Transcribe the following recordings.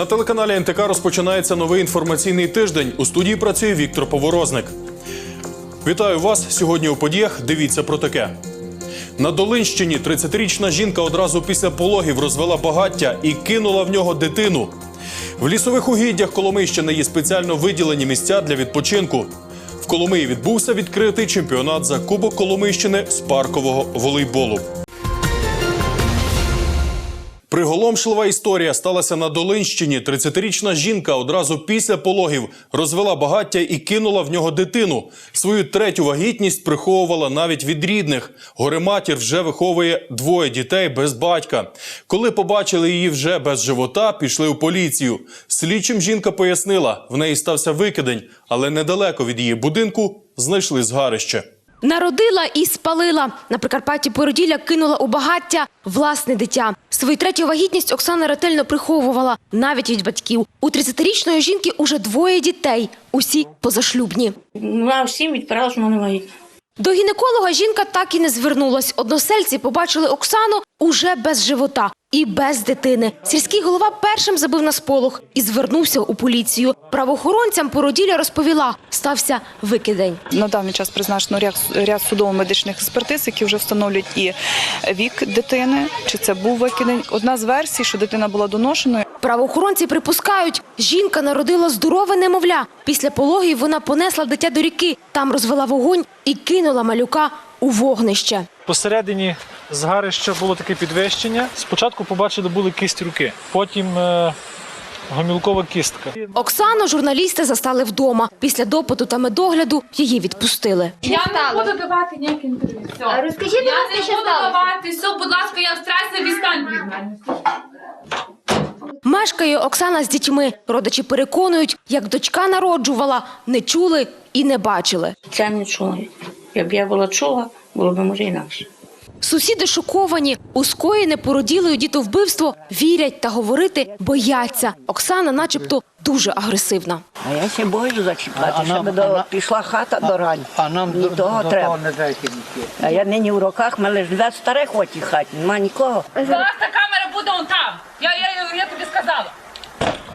На телеканалі НТК розпочинається новий інформаційний тиждень. У студії працює Віктор Поворозник. Вітаю вас сьогодні у подіях. Дивіться про таке. На Долинщині 30-річна жінка одразу після пологів розвела багаття і кинула в нього дитину. В лісових угіддях Коломийщини є спеціально виділені місця для відпочинку. В Коломиї відбувся відкритий чемпіонат за Кубок Коломийщини з паркового волейболу. Приголомшлива історія сталася на Долинщині. 30-річна жінка одразу після пологів розвела багаття і кинула в нього дитину. Свою третю вагітність приховувала навіть від рідних. Горе-матір вже виховує двоє дітей без батька. Коли побачили її вже без живота, пішли у поліцію. Слідчим жінка пояснила, в неї стався викидень, але недалеко від її будинку знайшли згарище. Народила і спалила. На Прикарпатті породілля кинула у багаття власне дитя. Свою третю вагітність Оксана ретельно приховувала навіть від батьків. У 30-річної жінки уже двоє дітей, усі позашлюбні. Ну, всім відправила, що вона не вагітна. До гінеколога жінка так і не звернулась. Односельці побачили Оксану уже без живота і без дитини. Сільський голова першим забив на сполох і звернувся у поліцію. Правоохоронцям породілля розповіла, стався викидень. На даний час призначено ряд, ряд судово-медичних експертиз, які вже встановлюють і вік дитини, чи це був викидень. Одна з версій, що дитина була доношеною. Правоохоронці припускають, жінка народила здорове немовля. Після пологів вона понесла дитя до ріки, там розвела вогонь і кинула малюка у вогнище. Посередині згарища було таке підвищення. Спочатку побачили були кисть руки, потім е, гомілкова кістка. Оксану журналісти застали вдома. Після допиту та медогляду її відпустили. Я не буду давати ніякі інтерв'ю. Все. Розкажіть, будь я ласка, не що буду сталося? давати. Все, будь ласка, я в стресі відстань від мене. Мешкає Оксана з дітьми. Родичі переконують, як дочка народжувала, не чули і не бачили. Це не чула. Якб я була чула, було б може інакше. Сусіди шоковані. У скоєне породілою дітовбивство вірять та говорити бояться. Оксана, начебто, дуже агресивна. А я ще боюсь зачіпати, щоб до, пішла хата до рань. А нам до, того до треба. того не дайте. А я нині в руках, мене ж дві старих в хаті, нема нікого. Зараз та камера буде он там. Я, я, я тобі сказала.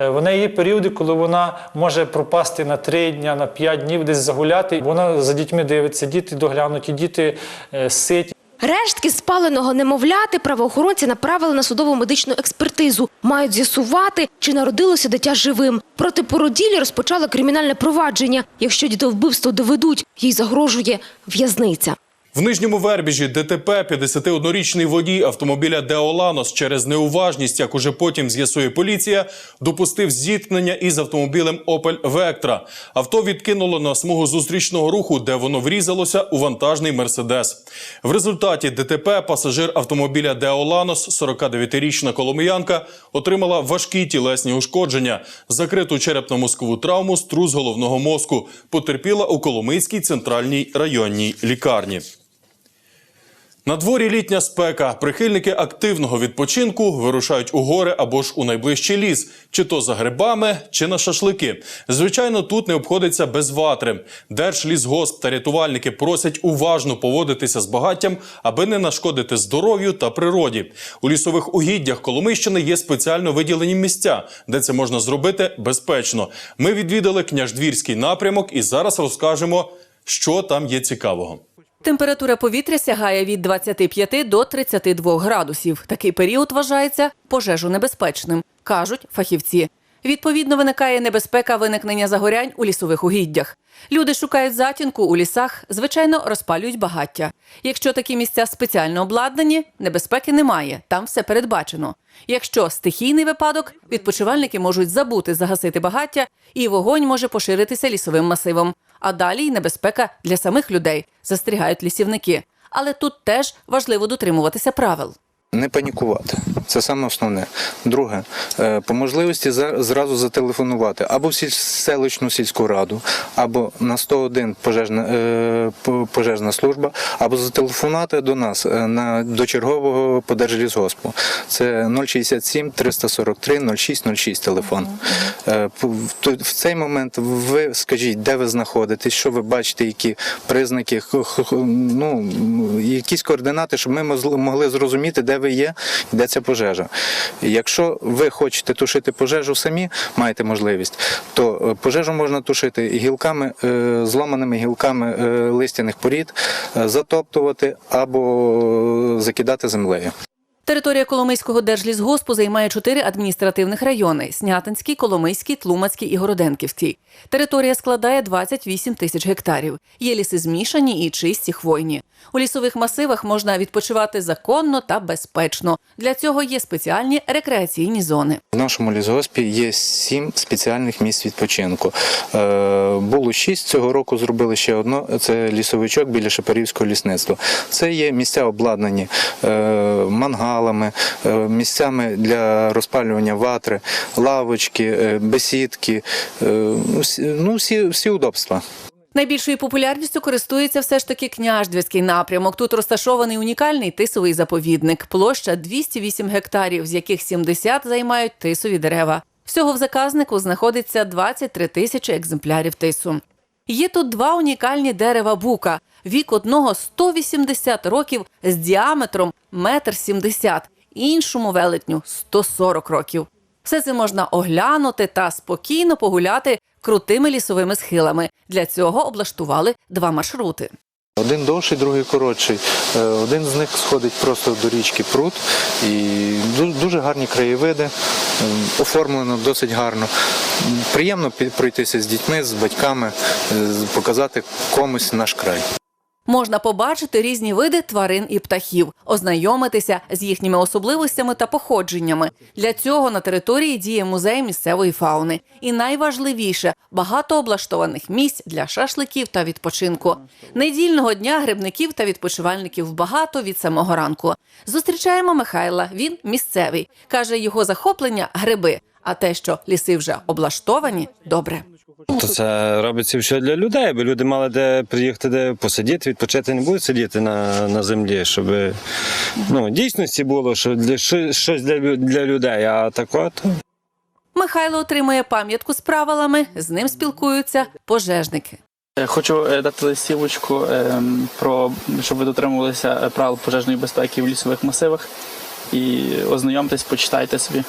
Е, В неї є періоди, коли вона може пропасти на три дні, на п'ять днів, десь загуляти. Вона за дітьми дивиться, діти доглянуті, діти е, ситі. Рештки спаленого немовляти правоохоронці направили на судову медичну експертизу. Мають з'ясувати, чи народилося дитя живим. Проти породілі розпочали кримінальне провадження. Якщо дітовбивство доведуть, їй загрожує в'язниця. В нижньому вербіжі ДТП 51-річний водій автомобіля Деоланос через неуважність, як уже потім з'ясує поліція, допустив зіткнення із автомобілем Opel Vectra. Авто відкинуло на смугу зустрічного руху, де воно врізалося у вантажний Мерседес. В результаті ДТП пасажир автомобіля Деоланос, 49-річна коломиянка, отримала важкі тілесні ушкодження, закриту черепно-мозкову травму, струс головного мозку. Потерпіла у Коломийській центральній районній лікарні. На дворі літня спека. Прихильники активного відпочинку вирушають у гори або ж у найближчий ліс, чи то за грибами, чи на шашлики. Звичайно, тут не обходиться без ватри. Держлісгосп та рятувальники просять уважно поводитися з багаттям, аби не нашкодити здоров'ю та природі. У лісових угіддях Коломийщини є спеціально виділені місця, де це можна зробити безпечно. Ми відвідали княждвірський напрямок і зараз розкажемо, що там є цікавого. Температура повітря сягає від 25 до 32 градусів. Такий період вважається пожежонебезпечним, кажуть фахівці. Відповідно, виникає небезпека виникнення загорянь у лісових угіддях. Люди шукають затінку у лісах, звичайно, розпалюють багаття. Якщо такі місця спеціально обладнані, небезпеки немає, там все передбачено. Якщо стихійний випадок, відпочивальники можуть забути загасити багаття, і вогонь може поширитися лісовим масивом. А далі й небезпека для самих людей, застерігають лісівники. Але тут теж важливо дотримуватися правил. Не панікувати. Це саме основне. Друге, е, по можливості зразу зателефонувати або в селищну сільську раду, або на 101 пожежна, е, пожежна служба, або зателефонувати до нас е, на, до чергового по Держлісгоспу. Це 067 343 0606 телефон. В цей момент ви скажіть, де ви знаходитесь, що ви бачите, які признаки, ну, якісь координати, щоб ми могли зрозуміти, де ви ви є, йдеться пожежа. Якщо ви хочете тушити пожежу самі, маєте можливість, то е, пожежу можна тушити гілками, е, зламаними гілками е, листяних порід, затоптувати або закидати землею. Територія Коломийського держлісгоспу займає чотири адміністративних райони: Снятинський, Коломийський, Тлумацький і Городенківський. Територія складає 28 тисяч гектарів. Є ліси змішані і чисті хвойні. У лісових масивах можна відпочивати законно та безпечно. Для цього є спеціальні рекреаційні зони. В нашому лісгоспі є сім спеціальних місць відпочинку. Е, було шість цього року. Зробили ще одно. Це лісовичок біля Шепарівського лісництва. Це є місця обладнані е, мангалами, е, місцями для розпалювання ватри, лавочки, е, бесідки. Е, ну, всі, всі, удобства. Найбільшою популярністю користується все ж таки княждвський напрямок. Тут розташований унікальний тисовий заповідник. Площа 208 гектарів, з яких 70 займають тисові дерева. Всього в заказнику знаходиться 23 тисячі екземплярів тису. Є тут два унікальні дерева бука. Вік одного 180 років з діаметром 1,70 м, іншому велетню 140 років. Все це можна оглянути та спокійно погуляти крутими лісовими схилами. Для цього облаштували два маршрути. Один довший, другий коротший. Е, Один з них сходить просто до річки Прут і дуже гарні краєвиди, оформлено досить гарно. Приємно пройтися з дітьми, з батьками, е, показати комусь наш край. Можна побачити різні види тварин і птахів, ознайомитися з їхніми особливостями та походженнями. Для цього на території діє музей місцевої фауни. І найважливіше багато облаштованих місць для шашликів та відпочинку. Недільного дня грибників та відпочивальників багато від самого ранку. Зустрічаємо Михайла. Він місцевий. каже, його захоплення гриби. А те, що ліси вже облаштовані, добре. То це робиться все для людей, аби люди мали де приїхати, де посидіти, відпочити, не будуть сидіти на, на землі, щоб ну, дійсності було, що для щось для, для людей. А так от Михайло отримує пам'ятку з правилами. З ним спілкуються пожежники. Е, Хочу е, дати листівочку е, про щоб ви дотримувалися е, правил пожежної безпеки в лісових масивах. І ознайомтесь, почитайте собі.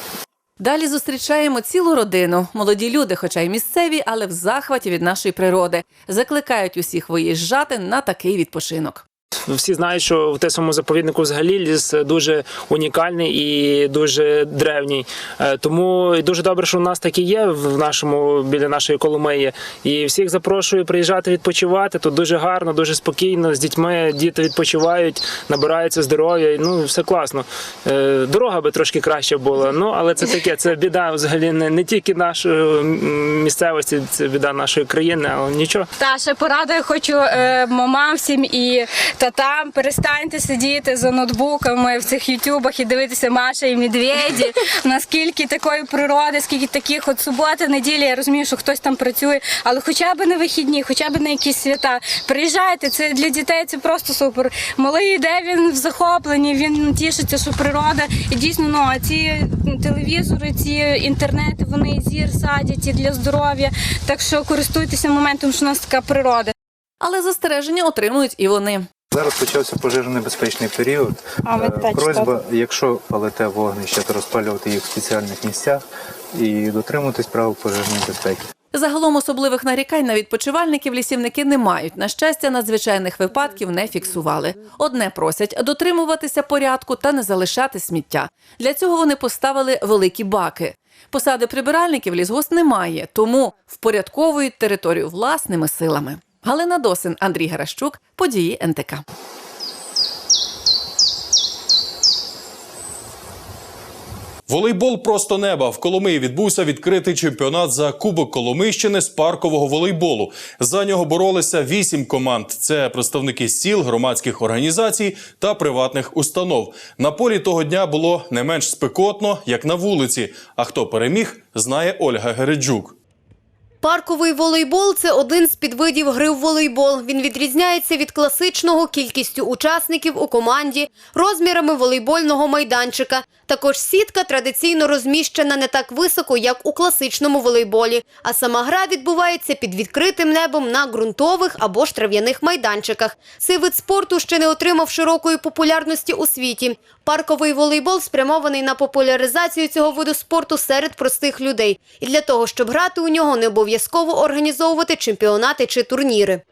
Далі зустрічаємо цілу родину. Молоді люди, хоча й місцеві, але в захваті від нашої природи. Закликають усіх виїжджати на такий відпочинок. Всі знають, що в тесовому заповіднику взагалі ліс дуже унікальний і дуже древній. Е, Тому дуже добре, що у нас такі є в нашому біля нашої Коломиї. І всіх запрошую приїжджати відпочивати. Тут дуже гарно, дуже спокійно. З дітьми діти відпочивають, набираються здоров'я. Ну все класно. Е, Дорога би трошки краще була. Ну але це таке, це біда взагалі не, не тільки нашої місцевості, це біда нашої країни, але нічого. Та ще порадую хочу е, мамам всім і татам. Перестаньте сидіти за ноутбуками в цих ютубах і дивитися Маша і Медведі. Наскільки такої природи, скільки таких от суботи, неділі. Я розумію, що хтось там працює, але хоча б на вихідні, хоча б на якісь свята. Приїжджайте, це для дітей це просто супер. Малий йде, він в захопленні, він тішиться, що природа. І дійсно, ну а ці телевізори, ці інтернети, вони зір садять і для здоров'я. Так що користуйтеся моментом, що у нас така природа. Але застереження отримують і вони. Зараз почався пожежонебезпечний період. А, Е, Просьба, якщо палите вогнище, то розпалювати їх в спеціальних місцях і дотримуватись правил пожежної безпеки. Загалом особливих нарікань на відпочивальників лісівники не мають. На щастя, надзвичайних випадків не фіксували. Одне просять дотримуватися порядку та не залишати сміття. Для цього вони поставили великі баки. Посади прибиральників лісгосп немає, тому впорядковують територію власними силами. Галина Досин, Андрій Геращук, події НТК. Волейбол просто неба. В Коломиї відбувся відкритий чемпіонат за Кубок Коломийщини з паркового волейболу. За нього боролися вісім команд. Це представники сіл, громадських організацій та приватних установ. На полі того дня було не менш спекотно, як на вулиці. А хто переміг, знає Ольга Гереджук. Парковий волейбол це один з підвидів гри в волейбол. Він відрізняється від класичного кількістю учасників у команді, розмірами волейбольного майданчика. Також сітка традиційно розміщена не так високо, як у класичному волейболі. А сама гра відбувається під відкритим небом на ґрунтових або ж трав'яних майданчиках. Цей вид спорту ще не отримав широкої популярності у світі. Парковий волейбол спрямований на популяризацію цього виду спорту серед простих людей. І для того, щоб грати у нього, не обов'язково організовувати чемпіонати чи турніри.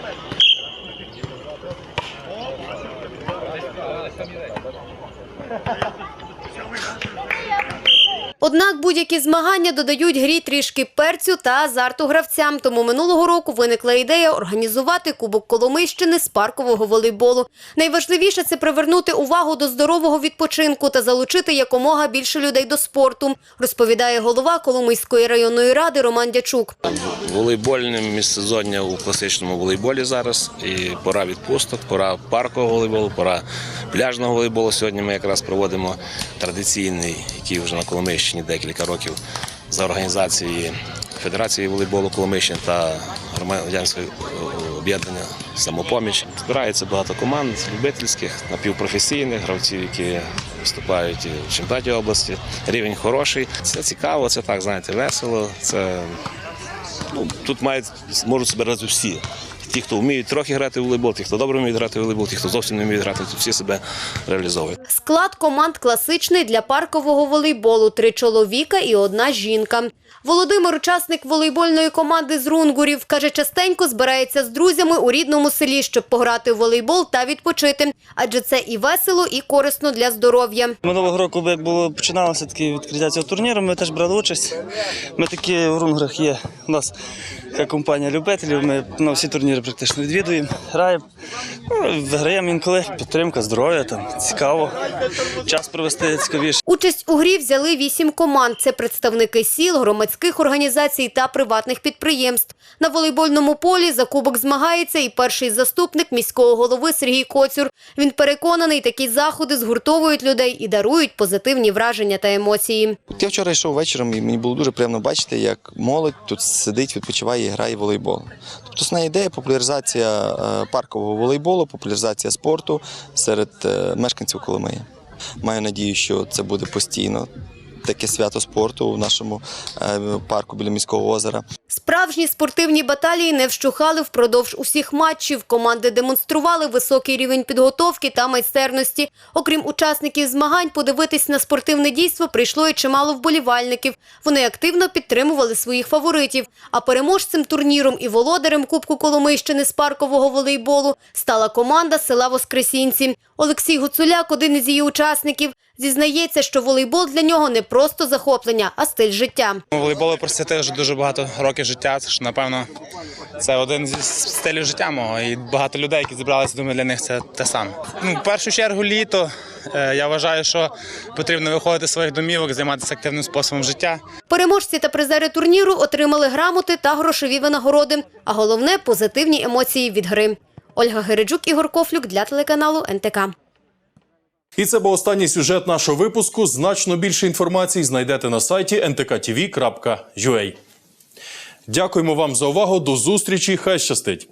Однак будь-які змагання додають грі трішки перцю та азарту гравцям. Тому минулого року виникла ідея організувати Кубок Коломийщини з паркового волейболу. Найважливіше це привернути увагу до здорового відпочинку та залучити якомога більше людей до спорту, розповідає голова Коломийської районної ради Роман Дячук. волейбольне міжсезоння у класичному волейболі зараз. І пора відпусток, пора паркового волейболу, пора пляжного волейболу. Сьогодні ми якраз проводимо традиційний, який вже на Коломийщині декілька років за організації Федерації волейболу Коломийщини та громадянського об'єднання самопоміч. Збирається багато команд любительських, напівпрофесійних гравців, які виступають в чемпіонаті області. Рівень хороший. Це цікаво, це так, знаєте, весело. Це Ну, тут мають, можуть себе всі. Ті, хто вміють трохи грати в волейбол, ті, хто добре вміють грати в волейбол, ті, хто зовсім не вміють грати, то всі себе реалізовують. Склад команд класичний для паркового волейболу – три чоловіка і одна жінка. Володимир, учасник волейбольної команди з Рунгурів, каже, частенько збирається з друзями у рідному селі, щоб пограти в волейбол та відпочити. Адже це і весело, і корисно для здоров'я. Минулого року, як було починалося таке відкриття цього турніру, ми теж брали участь. Ми такі в рунграх є. У нас така компанія любителів. Ми на всі турніри практично відвідуємо, граємо. Ну, виграємо інколи. Підтримка, здоров'я, там цікаво. Час провести цікавіше. Участь у грі взяли вісім команд. Це представники сіл, громадських організацій та приватних підприємств. На волейбольному полі за кубок змагається і перший заступник міського голови Сергій Коцюр. Він переконаний, такі заходи згуртовують людей і дарують позитивні враження та емоції. Я вчора йшов вечором і мені було дуже приємно бачити, як молодь тут сидить, відпочиває і грає волейбол. Тобто основна ідея популяризація е, паркового волейболу, популяризація спорту серед е, мешканців Коломиї. Маю надію, що це буде постійно. Таке свято спорту в нашому е, парку біля міського озера. Справжні спортивні баталії не вщухали впродовж усіх матчів. Команди демонстрували високий рівень підготовки та майстерності. Окрім учасників змагань, подивитись на спортивне дійство прийшло і чимало вболівальників. Вони активно підтримували своїх фаворитів. А переможцем турніром і володарем Кубку Коломийщини з паркового волейболу стала команда села Воскресінці. Олексій Гуцуляк, один із її учасників, зізнається, що волейбол для нього не просто захоплення, а стиль життя. Волейболу присвятив вже дуже багато років життя. Це ж, напевно, це один зі стилів життя мого. І багато людей, які зібралися, думаю, для них це те саме. Ну, в першу чергу, літо. Е, Я вважаю, що потрібно виходити з своїх домівок, займатися активним способом життя. Переможці та призери турніру отримали грамоти та грошові винагороди, а головне – позитивні емоції від гри. Ольга Гереджук, Ігор Кофлюк для телеканалу НТК. І це був останній сюжет нашого випуску. Значно більше інформації знайдете на сайті ntkTV.ua. Дякуємо вам за увагу. До зустрічі. Хай щастить.